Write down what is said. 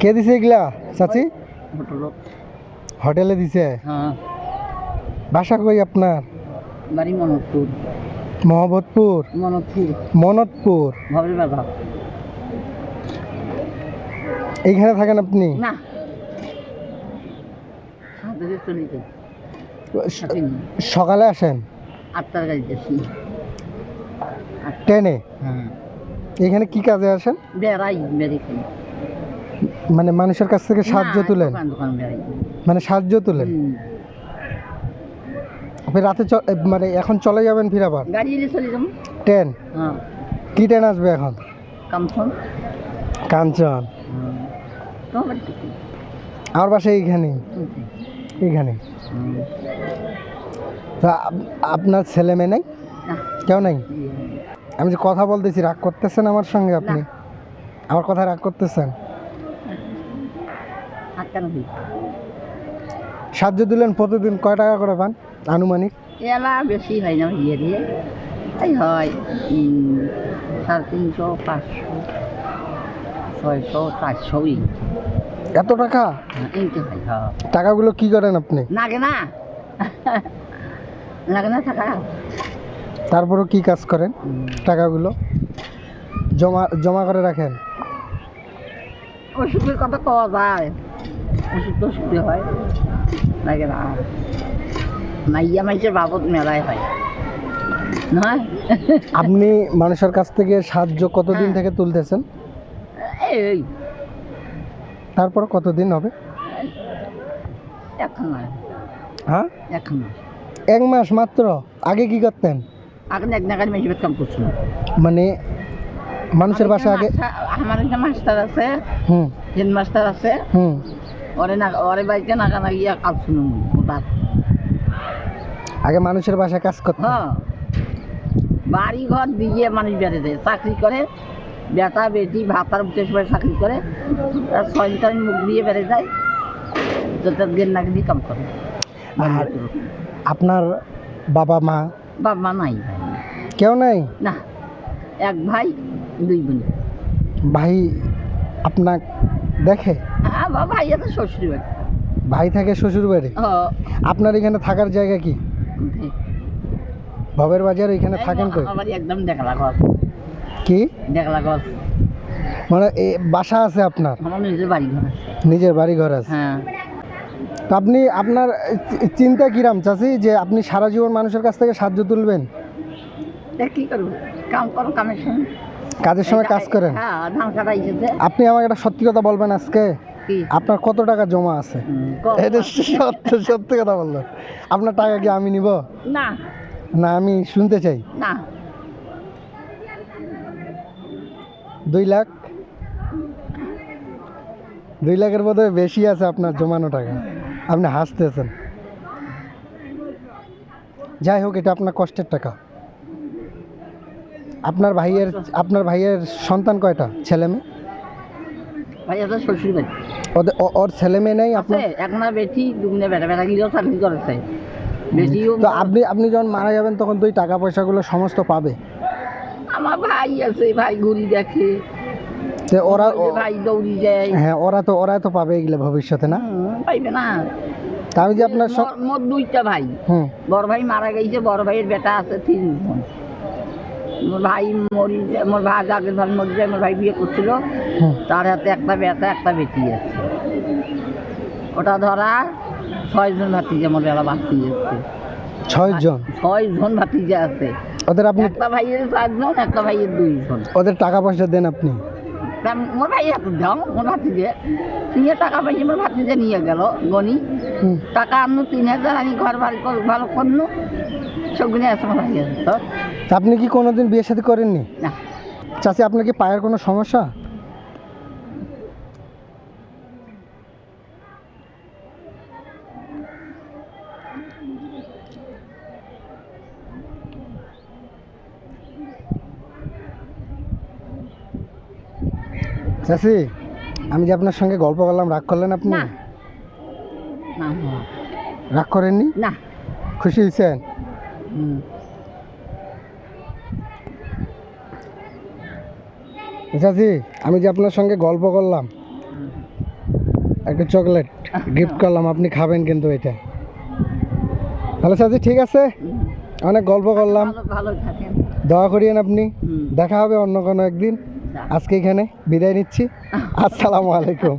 কে দিছে এগুলা চাচি? হোটেলে দিছে? হ্যাঁ। বাসা কই আপনার? বাড়ি মনতপুর। মহম্মদপুর মনতপুর। মনতপুর। এইখানে থাকেন আপনি? না। সকালে আসেন? আটটার গাড়িতে ট্রেনে? হ্যাঁ। এখানে কি কাজে আসেন? বেড়াই বেড়ে মানে মানুষের কাছ থেকে সাহায্য তুলেন? মানে সাহায্য তুলেন? আপনি রাতে মানে এখন চলে যাবেন ফির আবার? ট্রেন? হ্যাঁ। কি ট্রেন আসবে এখন? কাঞ্চন? আমার বাসা এইখানে? এইখানে। তা আপনার ছেলে মেয়ে নেই? কেউ নেই? আমি যে কথা বলতেছি রাগ করতেছেন আমার সঙ্গে আপনি? আমার কথা রাগ করতেছেন? কেন দিই সাহায্য দিলেন প্রতিদিন কয় টাকা করে পান আনুমানিক? এলা বেশি হয় না ইয়ে দিয়ে। এই হয় সাড়ে তিনশো পাঁচশো ছয়শো চারশো এত টাকা? হ্যাঁ, হয় টাকাগুলো কি করেন আপনি? লাগে না। লাগে না টাকা। তারপরও কি কাজ করেন। টাকাগুলো জমা জমা করে রাখেন? ওষুধের কথা কওয়া যায়। ওষুধ হয়। লাগে না? মাইয়া মাইসের বাবদ মেলায় হয়। নয় আপনি মানুষের কাছ থেকে সাহায্য কতদিন হ্যাঁ। থেকে তুলতেছেন? এই তারপর কতদিন হবে? এখন হ্যাঁ? এখন এক মাস মাত্র? আগে কি করতেন? এখন এক নাগাদ মেশিন কাম করছিল মানে মানুষের বাসা আগে আমার একটা মাস্টার আছে হুম। হেড মাস্টার আছে হুম। ওরে না ওরে বাড়িতে নাগা নাগিয়া কাজ শুনুন তার আগে মানুষের বাসায় কাজ করতেন হ্যাঁ। বাড়ি ঘর দিয়ে মানুষ বেড়ে দেয় চাকরি করে বেটা বেটি ভাতার উঠে সবাই চাকরি করে আর ছয়টার মুখ দিয়ে বেড়ে যায় যত গেন নাকি দিয়ে কাম করে। আর আপনার বাবা মা? বাবা মা নাই। কেউ নাই? না এক ভাই দুই বোন। ভাই আপনার দেখে? ভাই আছে শ্বশুর বাড়ি ভাই থাকে শ্বশুর বাড়ি আপনার এখানে থাকার জায়গা কি? ভবের বাজার এখানে থাকেন কই? আমার একদম দেখলা ঘর। কি? দেখলা ঘর। মানে এ বাসা আছে আপনার? আমার নিজের বাড়ি ঘর আছে। নিজের বাড়ি ঘর আছে? হ্যাঁ। তো আপনি আপনার চিন্তা কিরাম চাচি যে আপনি সারা জীবন মানুষের কাছ থেকে সাহায্য তুলবেন? কি করব? কাম করো কামের সময়। কাজের সময় কাজ করেন? হ্যাঁ আপনি আমাকে একটা সত্যি কথা বলবেন আজকে? আপনার কত টাকা জমা আছে? এটা সত্য সত্যি কথা বললেন আপনার টাকা কি আমি নিব? না। না আমি শুনতে চাই। না। দুই লাখ? দুই লাখের বোধ বেশি আছে আপনার জমানো টাকা। আপনি হাসতেছেন। যাই হোক এটা আপনার কষ্টের টাকা। আপনার ভাইয়ের আপনার ভাইয়ের সন্তান কয়টা? ছেলে মেয়ে? ভাই আছে শ্বশুর বাড়ি। ওর ছেলে মেয়ে নেই আপনার? এখন বেটি দুগুনে বেটা বেটা গিয়েও চাকরি করেছে। বেটিও তো আপনি আপনি যখন মারা যাবেন তখন তো ওই টাকা পয়সাগুলো সমস্ত পাবে। আমার ভাই আছে ভাই ঘুরি দেখে। তো ওরা ভাই দৌড়ি যায়। হ্যাঁ ওরা তো ওরা তো পাবে এগুলো ভবিষ্যতে না? পাইবে না। আমি যে আপনার দুইটা ভাই। হুম। বড় ভাই মারা গেছে বড় ভাইয়ের বেটা আছে তিনজন। মোর ভাই মরি যায়- মোর ভাই আগের ভাই মরি যায় আমার ভাই বিয়ে করছিল তার হাতে একটা বেটা একটা বেটি আছে। ওটা ধরা ছয়জন ভাতিজা আমার বেলা বাঁচতে যাচ্ছে ছয়জন? ছয়জন ভাতিজা আছে। ওদের আপনি একটা ভাইয়ের চারজন একটা ভাইয়ের দুইজন। ওদের টাকা পয়সা দেন আপনি? তা মোর ভাই হাতে দাও মোর ভাতিজে। নিয়ে টাকা পাইছে মোর ভাতিজে নিয়ে গেল গনি। টাকা আনলো তিন হাজার আমি ঘর বাড়ি ভালো করল। সবগুলো আছে মোর ভাই আপনি কি কোনোদিন বিয়ে সাথে করেননি? না। চাষি আপনার কি পায়ের কোনো সমস্যা? চাচি আমি যে আপনার সঙ্গে গল্প করলাম রাগ করলেন আপনি? না। রাগ করেননি? না। খুশি হয়েছেন। চাচি আমি যে আপনার সঙ্গে গল্প করলাম একটা চকলেট গিফট করলাম আপনি খাবেন কিন্তু এটা। তাহলে চাচি ঠিক আছে? অনেক গল্প করলাম। দোয়া করিয়েন আপনি। দেখা হবে অন্য কোনো একদিন। আজকে এখানে বিদায় নিচ্ছি। আসসালামু আলাইকুম।